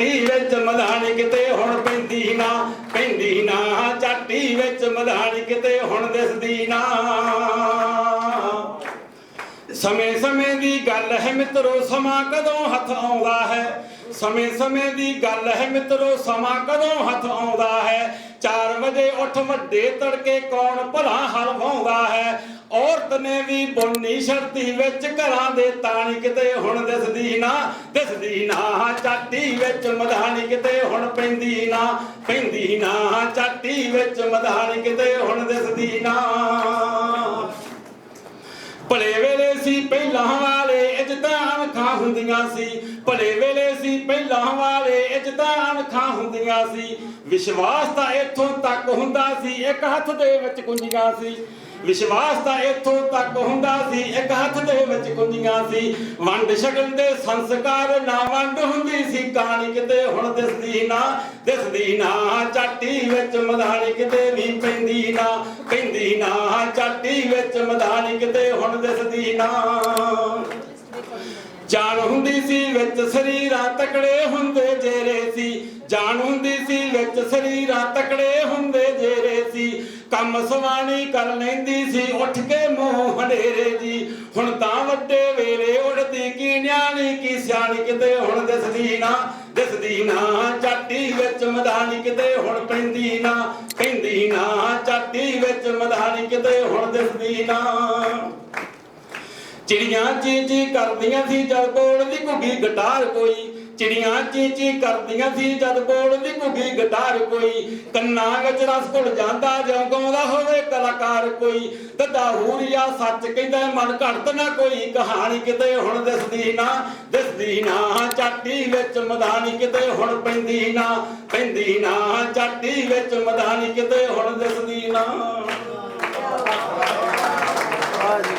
ਚਾਟੀ ਵਿੱਚ ਮਧਾਣੀ ਕਿਤੇ ਹੁਣ ਪੈਂਦੀ ਨਾ ਪੈਂਦੀ ਨਾ। ਚਾਟੀ ਵਿੱਚ ਮਧਾਣੀ ਕਿਤੇ ਹੁਣ ਦਿਸਦੀ ਨਾ। ਸਮੇਂ ਸਮੇਂ ਦੀ ਗੱਲ ਹੈ ਮਿੱਤਰੋ, ਸਮਾਂ ਕਦੋਂ ਹੱਥ ਆਉਂਦਾ ਹੈ? ਸਮੇਂ ਸਮੇਂ ਦੀ ਗੱਲ ਹੈ ਮਿੱਤਰੋ, ਸਮਾਂ ਕਦੋਂ ਹੱਥ ਆਉਂਦਾ ਹੈ? 4 ਵਜੇ ਉੱਠ ਵੱਡੇ ਤੜਕੇ ਕੌਣ ਭਲਾ ਹਲ ਹੈ? ਔਰਤ ਨੇ ਵੀ ਬੁੰਨੀ ਸ਼ਰਤੀ ਵਿੱਚ ਘਰਾਂ ਦੇ ਤਾਣੀ ਕਿਤੇ ਹੁਣ ਦਿਸਦੀ ਨਾ ਦਿਸਦੀ ਨਾ। ਚਾਟੀ ਵਿੱਚ ਮਧਾਣੀ ਕਿਤੇ ਹੁਣ ਪੈਂਦੀ ਨਾ ਪੈਂਦੀ ਨਾ। ਚਾਟੀ ਵਿੱਚ ਮਧਾਣੀ ਕਿਤੇ ਹੁਣ ਦਿਸਦੀ ਨਾ। ਭਲੇ ਵੇਲੇ ਸੀ ਪਹਿਲਾਂ ਅੱਖਾਂ ਹੁੰਦੀਆਂ ਸੀ, ਭਲੇ ਵੇਲੇ ਸੀ, ਪਹਿਲਾਂ ਵਾਲੇ ਇੱਜ਼ਤਾਂ ਅੱਖਾਂ ਹੁੰਦੀਆਂ ਸੀ। ਵਿਸ਼ਵਾਸ ਤਾਂ ਇੱਥੋਂ ਤੱਕ ਹੁੰਦਾ ਸੀ, ਇੱਕ ਹੱਥ ਦੇ ਵਿੱਚ ਕੁੰਜੀਆਂ ਸੀ। ਵਿਸ਼ਵਾਸ ਤਾਂ ਇੱਥੋਂ ਤੱਕ ਹੁੰਦਾ ਸੀ, ਇੱਕ ਹੱਥ ਦੇ ਵਿੱਚ ਕੁੰਜੀਆਂ ਸੀ। ਵੰਡ ਛਕਣ ਦੇ ਸੰਸਕਾਰ ਨਾ ਵੰਡ ਹੁੰਦੀ ਸੀ ਕਹਾਣੀ ਕਿਤੇ ਹੁਣ ਦਿਸਦੀ ਨਾ ਦਿਸਦੀ ਨਾ। ਚਾਟੀ ਵਿੱਚ ਮਧਾਣੀ ਕਿਤੇ ਵੀ ਪੈਂਦੀ ਨਾ ਪੈਂਦੀ ਨਾ। ਚਾਟੀ ਵਿੱਚ ਮਧਾਣੀ ਕਿਤੇ ਹੁਣ ਦਿਸਦੀ ਨਾ। ਜਾਨ ਹੁੰਦੀ ਸੀ ਵਿੱਚ ਸਰੀਰਾਂ ਤਕੜੇ ਹੁੰਦੇ ਜੇਰੇ ਸੀ। ਜਾਨ ਹੁੰਦੀ ਸੀ ਵਿੱਚ ਸਰੀਰਾਂ ਤਕੜੇ ਹੁੰਦੇ ਜੇਰੇ ਸੀ। ਕੰਮ ਸਵਾਣੀ ਕਰ ਲੈਂਦੀ ਸੀ, ਉੱਠ ਕੇ ਮੂੰਹ ਹਨੇਰੇ ਜੀ। ਹੁਣ ਤਾਂ ਵੱਡੇ ਵੇਲੇ ਉੜਦੀ ਕੀ ਨਿਆਣੀ, ਕੀ ਸਿਆਣੀ ਕਿਤੇ ਹੁਣ ਦਿਸਦੀ ਨਾ। ਦਿਸਦੀ ਨਾ ਚਾਟੀ ਵਿੱਚ ਮਧਾਣੀ ਕਿਤੇ ਹੁਣ ਪੈਂਦੀ ਨਾ। ਪੈਂਦੀ ਨਾ ਚਾਟੀ ਵਿੱਚ ਮਧਾਣੀ ਕਿਤੇ ਹੁਣ ਦਿਸਦੀ ਨਾ। ਚਿੜੀਆਂ ਚੀ ਚੀ ਕਰਦੀਆਂ ਸੀ ਜਦ ਕੋਲ ਘੁੱਗੀ ਗਟਾਰ ਕੋਈ। ਚਿੜੀਆਂ ਚੀ ਚੀ ਕਰਦੀਆਂ ਸੀ ਜਦ ਕੋਲ ਘੁੱਗੀ ਗਟਾਰ ਕੋਈ। ਕੰਨਾਂ ਵਿੱਚ ਰਸ ਘੁਲ ਜਾਂਦਾ ਜਿਉਂ ਗਾਉਂਦਾ ਹੋਵੇ ਕਲਾਕਾਰ ਕੋਈ। ਦੱਦਾ ਹੂਰੀਆ ਸੱਚ ਕਹਿੰਦਾ ਮਨ ਘੜਤ ਨਾ ਕੋਈ। ਕਹਾਣੀ ਕਿਤੇ ਹੁਣ ਦਿਸਦੀ ਨਾ ਦਿਸਦੀ ਨਾ। ਚਾਟੀ ਵਿੱਚ ਮਧਾਣੀ ਕਿਤੇ ਹੁਣ ਪੈਂਦੀ ਨਾ ਪੈਂਦੀ ਨਾ। ਚਾਟੀ ਵਿੱਚ ਮਧਾਣੀ ਕਿਤੇ ਹੁਣ ਦਿਸਦੀ